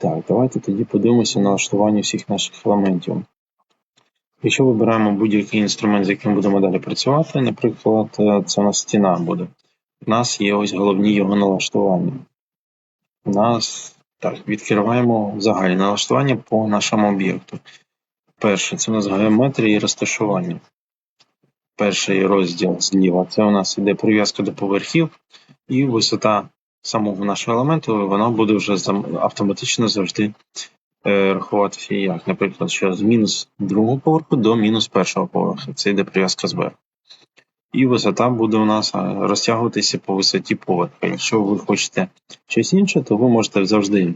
Так, давайте тоді подивимося на налаштування всіх наших елементів. Якщо вибираємо будь-який інструмент, з яким будемо далі працювати, наприклад, е, це у нас стіна буде. У нас є ось головні його налаштування. У нас так, відкриваємо загальні налаштування по нашому об'єкту. Перше, це у нас геометрія і розташування. Перший розділ зліва це у нас іде прив'язка до поверхів, і висота самого нашого елементу вона буде вже автоматично завжди е, рахуватися як. Наприклад, що з мінус другого поверху до мінус першого поверху. Це йде прив'язка зверху. І висота буде у нас е, розтягуватися по висоті поверха. Якщо ви хочете щось інше, то ви можете завжди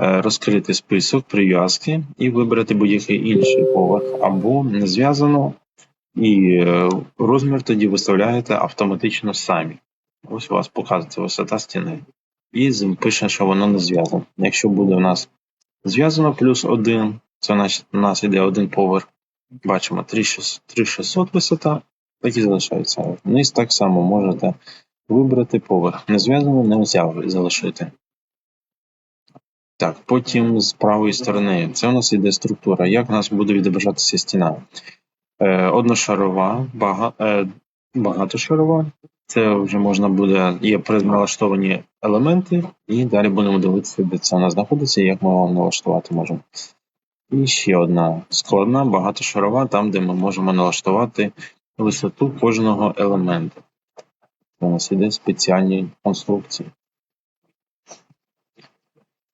е, розкрити список прив'язки і вибрати будь-який інший поверх або не зв'язано, і розмір тоді виставляєте автоматично самі. Ось у вас показується висота стіни. І пише, що воно не зв'язано. Якщо буде у нас зв'язано плюс один, це у нас йде один поверх. Бачимо 3600 3600 висота, так і залишається. Вниз так само можете вибрати поверх. Не зв'язано, не взяв залишити. Так, потім з правої сторони. Це у нас іде структура. Як у нас буде відображатися стіна? Е, одношарова, бага, е, багатошарова. Це вже можна буде, є предналаштовані елементи, і далі будемо дивитися, де це нас знаходиться і як ми його налаштувати можемо. І ще одна складна, багатошарова, там, де ми можемо налаштувати висоту кожного елементу. Це у нас іде спеціальні конструкції.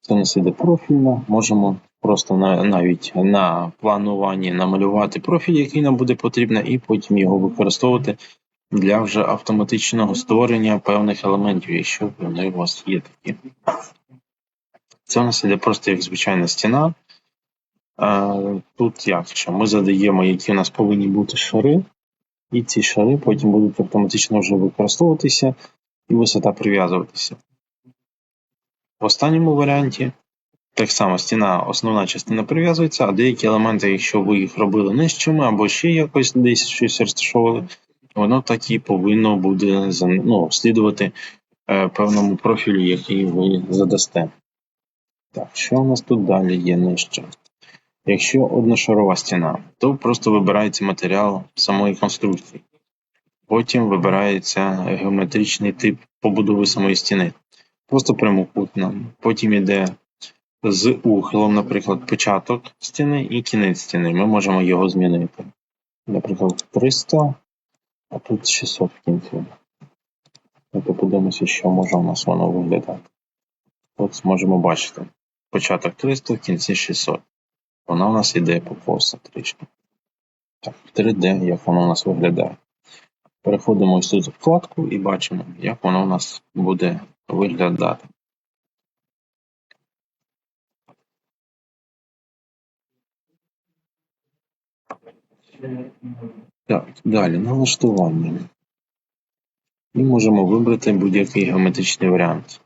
Це у нас іде профільна, можемо просто на, навіть на плануванні намалювати профіль, який нам буде потрібен, і потім його використовувати для вже автоматичного створення певних елементів, якщо вони у вас є такі. Це у нас іде просто як звичайна стіна. Е, Тут як що ми задаємо, які у нас повинні бути шари, і ці шари потім будуть автоматично вже використовуватися і висота прив'язуватися. В останньому варіанті так само стіна, основна частина прив'язується, а деякі елементи, якщо ви їх робили нижчими або ще якось десь щось розташовували, воно так і повинно буде ну, слідувати е, певному профілю, який ви задасте. Так, що у нас тут далі є нижче? Якщо одношарова стіна, то просто вибирається матеріал самої конструкції. Потім вибирається геометричний тип побудови самої стіни. Просто прямокутна. Потім йде з ухилом, наприклад, початок стіни і кінець стіни. Ми можемо його змінити. Наприклад, 300, а тут 600 в кінці. Ми подивимося, що може у нас воно виглядати. От зможемо бачити. Початок 300, в кінці 600. Вона у нас іде по трішки. Так, 3D, як воно у нас виглядає. Переходимо ось тут в вкладку і бачимо, як воно у нас буде виглядати. Так, далі налаштування. І можемо вибрати будь-який геометричний варіант.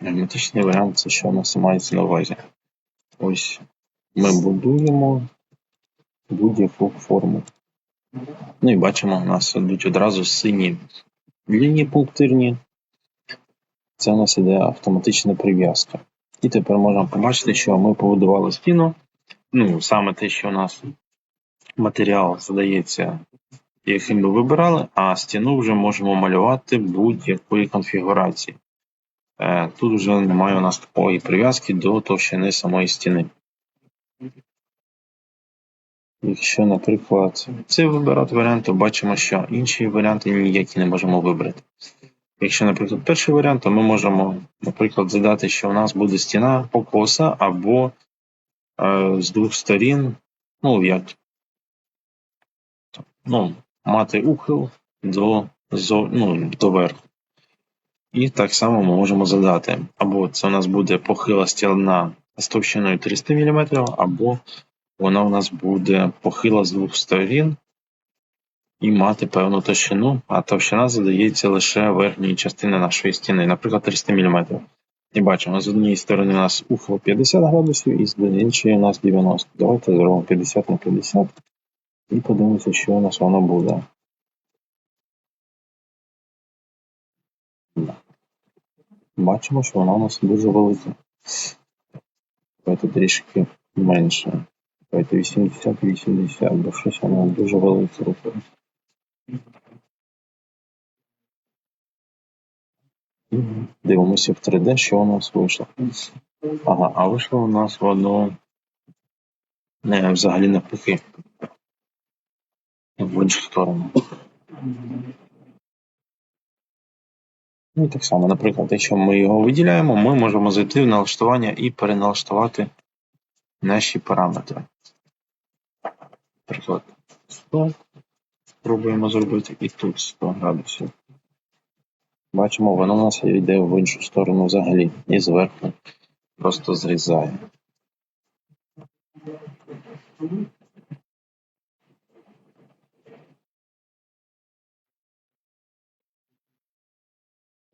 Геометричний варіант це що у нас мається на увазі. Ось ми будуємо будь-яку форму. Ну і бачимо, у нас йдуть одразу сині лінії пунктирні. Це у нас іде автоматична прив'язка. І тепер можемо побачити, що ми побудували стіну. Ну, саме те, що у нас матеріал задається, який ми вибирали, а стіну вже можемо малювати будь-якої конфігурації. Е, Тут вже немає у нас такої прив'язки до товщини самої стіни. Якщо, наприклад, цей вибирати варіант, то бачимо, що інші варіанти ніякі не можемо вибрати. Якщо, наприклад, перший варіант, то ми можемо, наприклад, задати, що у нас буде стіна покоса або е, з двох сторін, ну, як ну, мати ухил до, ну, до верху. І так само ми можемо задати, або це у нас буде похила стіна з товщиною 300 мм, або вона у нас буде похила з двох сторін і мати певну товщину, а товщина задається лише верхньої частини нашої стіни, наприклад, 300 мм. І бачимо, з однієї сторони у нас ухил 50 градусів, і з іншої у нас 90. Давайте зробимо 50 на 50 і подивимося, що у нас воно буде. Бачимо, що вона у нас дуже велика. Давайте трішки менше. Давайте 80-80, бо щось воно дуже рухає. І Дивимося в 3D, що у нас вийшло. Ага, а вийшло у нас воно не взагалі навпаки. В іншу сторону. Ну і так само, наприклад, якщо ми його виділяємо, ми можемо зайти в налаштування і переналаштувати наші параметри. Наприклад, 100. Спробуємо зробити і тут 100 градусів. Бачимо, воно у нас йде в іншу сторону взагалі. І зверху просто зрізає.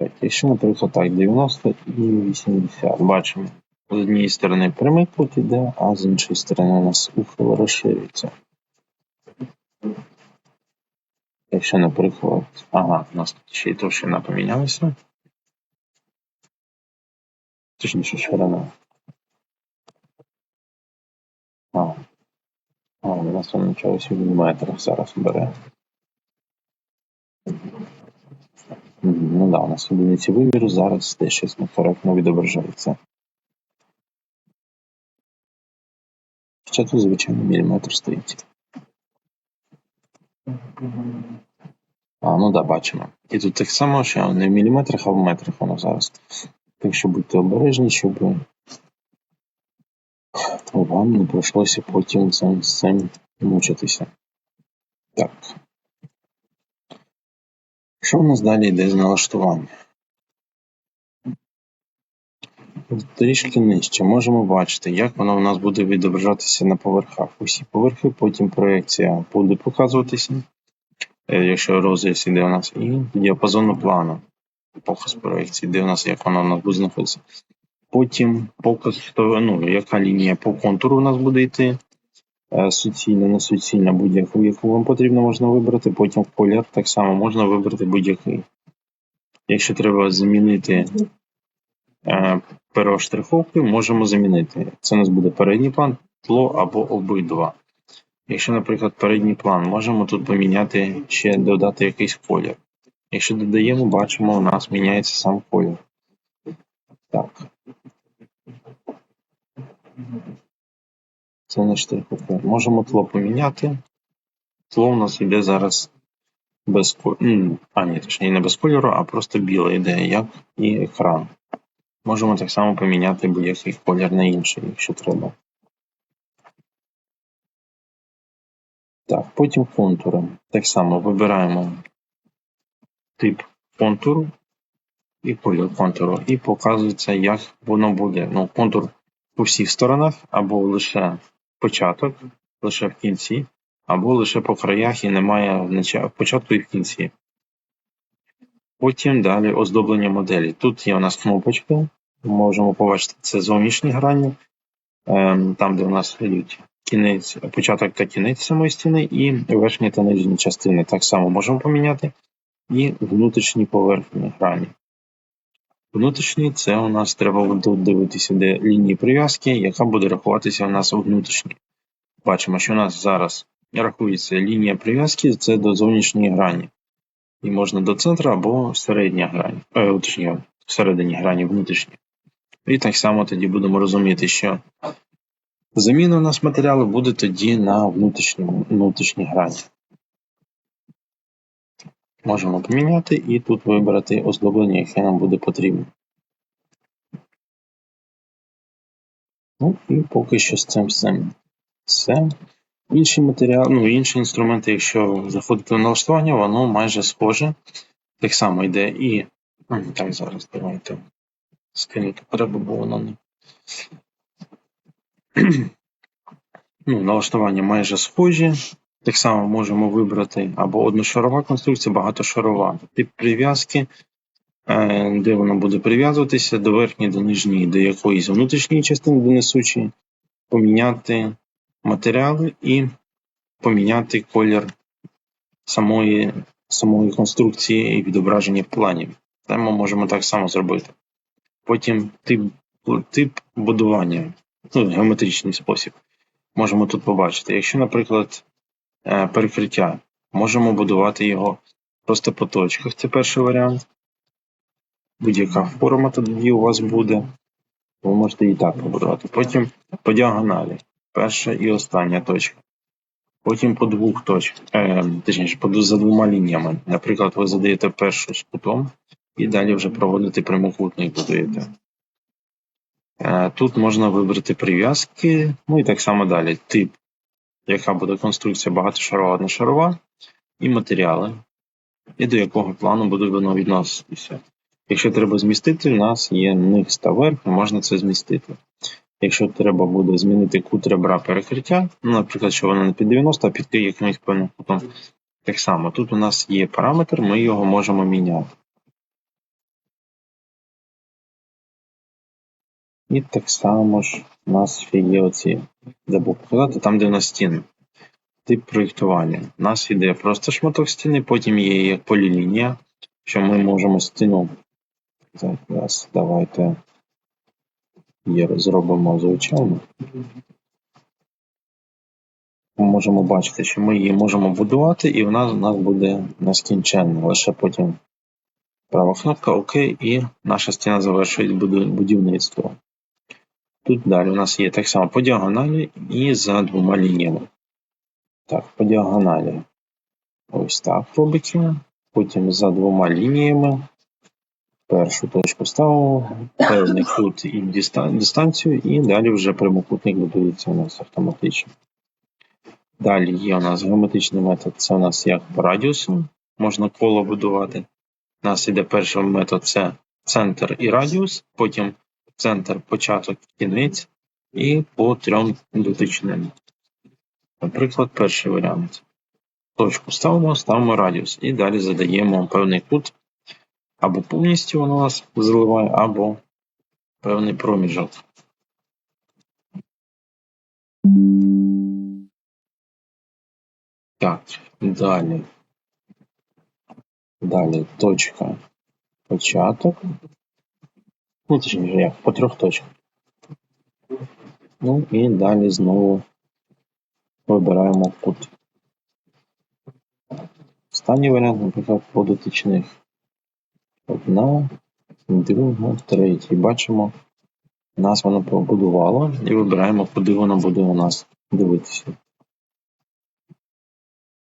Якщо, наприклад, так, 90 і 80. Бачимо. З однієї сторони прямий кут іде, а з іншої сторони у нас ухило розширюється. Якщо, наприклад, ага, у нас тут ще й товщина помінялася. Точніше, ширина. А, а у нас воно чогось в міліметрах зараз бере. Ну да, у нас одиниці виміру зараз те щось некоректно відображається. Хоча тут, звичайно, міліметр стоїть. А, ну да, бачимо. І тут так само, що не в міліметрах, а в метрах воно зараз. Так що будьте обережні, щоб вам не прийшлося потім цим, цим мучитися. Так. Що у нас далі йде з налаштування? Трішки нижче можемо бачити, як воно у нас буде відображатися на поверхах. Усі поверхи, потім проекція буде показуватися, е, якщо розріз іде у нас, і діапазону плану. Показ проекції, де у нас як воно у нас буде знаходитися. Потім показ, ну, яка лінія по контуру у нас буде йти. Е, Суцільна, не суцільна, будь-яку, яку вам потрібно, можна вибрати. Потім колір так само можна вибрати будь-який. Якщо треба замінити е, перо штриховки, можемо замінити. Це у нас буде передній план, тло або обидва. Якщо, наприклад, передній план, можемо тут поміняти ще додати якийсь колір. Якщо додаємо, бачимо, у нас міняється сам колір. Так. Це не штриховка. Можемо тло поміняти. Тло у нас йде зараз без кольору. А, ні, точніше, не без кольору, а просто біле йде, як і екран. Можемо так само поміняти будь-який колір на інший, якщо треба. Так, потім контури. Так само вибираємо тип контуру і колір контуру. І показується, як воно буде. Ну, контур по всіх сторонах, або лише початок, лише в кінці, або лише по краях і немає початку і в кінці. Потім далі оздоблення моделі. Тут є у нас кнопочка. Можемо побачити це зовнішні грані, ем, там, де у нас йдуть кінець, початок та кінець самої стіни, і верхні та нижні частини. Так само можемо поміняти. І внутрішні поверхні грані. Внутрішні це у нас треба тут дивитися, де лінії прив'язки, яка буде рахуватися у нас у внутрішній. Бачимо, що у нас зараз рахується лінія прив'язки, це до зовнішньої грані. І можна до центру або середня грань, е, уточнюю, всередині грані внутрішні. І так само тоді будемо розуміти, що заміна у нас матеріалу буде тоді на внутрішній грані. Можемо поміняти і тут вибрати оздоблення, яке нам буде потрібно. Ну і поки що з цим всім все. Інші матеріали, ну інші інструменти, якщо заходити в налаштування, воно майже схоже. Так само йде і. М, Так, зараз давайте скинути треба, бо воно не. ну, налаштування майже схожі. Так само можемо вибрати або одношарова конструкція, багатошарова. Тип прив'язки, е, де воно буде прив'язуватися до верхньої, до нижньої, до якоїсь внутрішньої частини до несучої, поміняти матеріали і поміняти колір самої, самої конструкції і відображення планів. Це ми можемо так само зробити. Потім тип, тип будування. ну, геометричний спосіб. Можемо тут побачити. Якщо, наприклад, перекриття, можемо будувати його просто по точках. Це перший варіант. Будь-яка форма тоді у вас буде. Ви можете і так побудувати. Потім по діагоналі. Перша і остання точка. Потім по двох точках, е, точніше, по, за двома лініями. Наприклад, ви задаєте першу з кутом і далі вже проводите прямокутник будуєте. Е, Тут можна вибрати прив'язки, ну і так само далі. Тип, яка буде конструкція багатошарова, одношарова, і матеріали, і до якого плану буде воно відноситися. Якщо треба змістити, у нас є низ та верх, можна це змістити. Якщо треба буде змінити кут ребра перекриття, ну, наприклад, що воно не під 90, а під якимось певним кутом, так само, тут у нас є параметр, ми його можемо міняти. І так само ж у нас ще є оці, забув показати, там, де у нас стіни. Тип проєктування. У нас йде просто шматок стіни, потім є як полілінія, що ми можемо стіну. Зараз давайте зробимо звичайно. Ми можемо бачити, що ми її можемо будувати, і вона у нас буде нескінченна. Лише потім права кнопка ОК, і наша стіна завершує будівництво. Тут далі у нас є так само по діагоналі і за двома лініями. Так, по діагоналі. Ось так робиться. Потім за двома лініями. Першу точку ставимо, певний кут і дистанцію, і далі вже прямокутник будується у нас автоматично. Далі є у нас геометричний метод, це у нас як по радіусу, можна коло будувати. У нас іде перший метод це центр і радіус, потім центр, початок, кінець і по трьом дотичним. Наприклад, перший варіант. Точку ставимо, ставимо радіус і далі задаємо певний кут, або повністю воно нас заливає, або певний проміжок. Так, далі. Далі точка початок. Ну, точніше, як по трьох точках. Ну і далі знову вибираємо кут. Останній варіант, наприклад, по дотичних. Одна, друга, третя. І Бачимо, нас воно побудувало і вибираємо, куди воно буде у нас дивитися.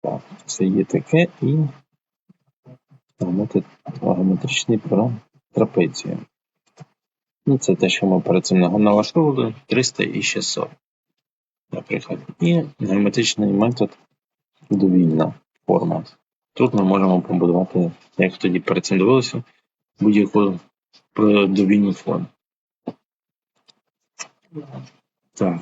Так, це є таке і геометри- геометричний про трапецію. Ну, це те, що ми перед цим налаштовували 300 і 600, наприклад. І геометричний метод довільна форма. Тут ми можемо побудувати, як тоді перед цим дивилися, будь-яку довільну форму. Так.